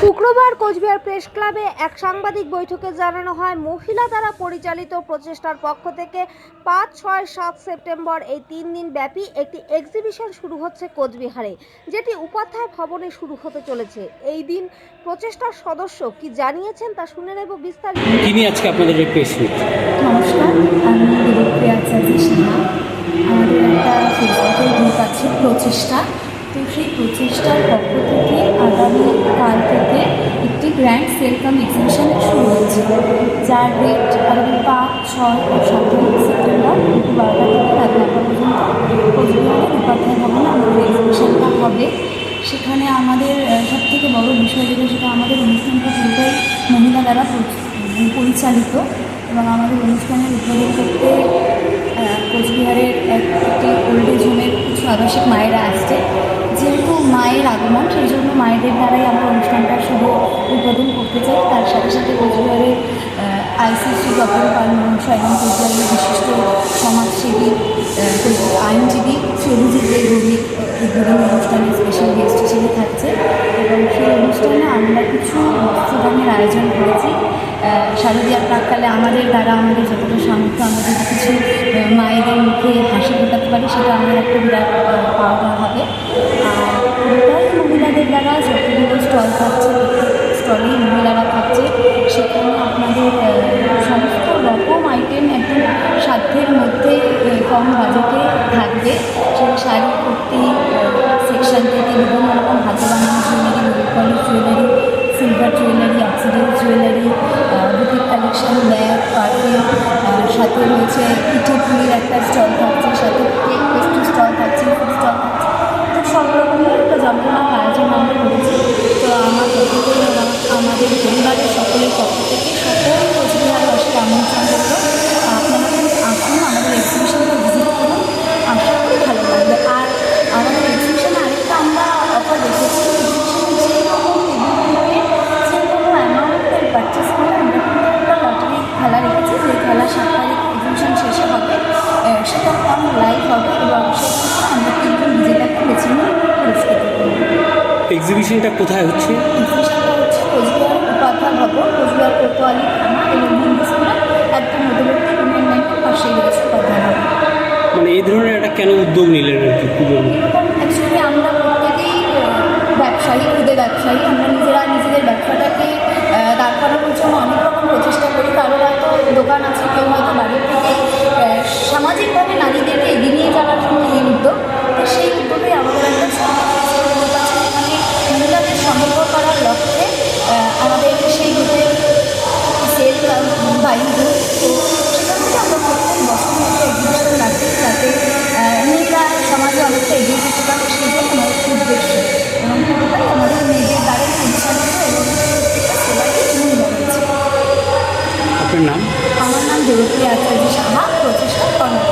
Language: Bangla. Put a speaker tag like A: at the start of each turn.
A: শুক্রবার কোচবিহার প্রেস ক্লাবে এক সাংবাদিক বৈঠকে জানানো হয় মহিলা দ্বারা পরিচালিত প্রচেষ্টার পক্ষ থেকে পাঁচ ছয় সাত সেপ্টেম্বর এই তিন দিন ব্যাপী একটি এক্সিবিশন শুরু হচ্ছে কোচবিহারে যেটি উপাধ্যায় ভবনে শুরু হতে চলেছে। এই দিন প্রচেষ্টার সদস্য কি জানিয়েছেন তা শুনে নেব বিস্তারিত।
B: তিনি আজকে আপনাদের এই প্রেস
C: নমস্কার আমি আচার্য সিনহা আমাদের একটা ফেসবুকের গ্রুপ আছে প্রচেষ্টা। তো সেই প্রচেষ্টার পক্ষ থেকে আগামী কাল থেকে গ্র্যান্ড সেলকাম এক্সিবিশন শুরু হচ্ছে যার ডেট আগামী পাঁচ, ছয় ও সাতই সেপ্টেম্বর বারোটা থেকে রাত নটা পর্যন্ত কোচবিহারের উপাধ্যায় ভবনে আমাদের এক্সিবিশনটা হবে। সেখানে আমাদের সব থেকে বড় বিষয় যেটা, সেটা আমাদের অনুষ্ঠানটা পুরোটাই মহিলা দ্বারা পরিচালিত এবং আমাদের অনুষ্ঠানের উদ্বোধন করতে কোচবিহারের একটি ওল্ড এজ হোমের কিছু আবাসিক মায়েরা আসছে যেহেতু মায়ের আগমন সেই জন্য মায়েদের দ্বারাই আমরা অনুষ্ঠানটা শুভ উদ্বোধন করতে চাই, তার সাথে সাথে কোচবিহারের আইসিসি তপন পাল মহাশয় এবং কোচবিহারের বিশিষ্ট সমাজসেবী আইনজীবী সবুজিৎ ভৌমিক উদ্বোধন অনুষ্ঠানে স্পেশাল গেস্ট হিসেবে থাকছে। এবং সেই অনুষ্ঠানে আমরা কিছু বস্ত্রদানের আয়োজন করেছি। শারদীয়ার প্রাককালে আমাদের দ্বারা আমাদের যতটা সামর্থ্য, আমরা যদি কিছু মায়েদের মুখে হাসি ফোটাতে পারি, সেটা আমার একটা বিরাট পাওয়া হবে। আর মহিলাদের দ্বারা কম বাজেটে থাকবে। সেই শাড়ি, কুর্তি সেকশন থেকে বিভিন্ন রকম হাতে বানানো jewellery রূপকলের jewellery silver jewellery oxidised jewellery boutique collection bag perfume সাথে রয়েছে পিঠে একটা স্টল থাকছে সেটা অন লাইভ হবে এবং সেক্ষেত্রে আমরা নিজেদেরকে বেছে নিয়ে পুরস্কৃত করব
B: এক্সিবিশনটা কোথায় হচ্ছে?
C: এক্সিবিশনটা হচ্ছে কোচবিহার উপাধ্যায় ভবন কোচবিহার কোতোয়ালি থানা এবং হিন্দু একদম মধ্যবর্তী ইউনিয়ন ব্যাংকের পাশেই রয়েছে উপাধ্যায় ভবন।
B: মানে এই ধরনের একটা কেন উদ্যোগ নিলেন আর কি
C: অ্যাকচুয়ালি আমরা প্রত্যেকেই ব্যবসায়ী আহ, আমাদের সেই গ্রুপের সেল বাইং গ্রুপ তো সেখান থেকে আমরা প্রত্যেক বছর একটা এক্সিবিশন রাখি যাতে মেয়েরা সমাজে অনেকটা এগিয়ে যেতে পারে জন্য আমাদের উদ্দেশ্য। এবং পুরোটাই আমাদের মেয়েদের দ্বারাই পরিচালিত এবং প্রত্যেকটা সেলাইকে মহিলা রয়েছে
B: আপনার নাম?
C: আমার নাম দেবপ্রিয়া আচার্য সাহা প্রচেষ্টা কর্মকর্তা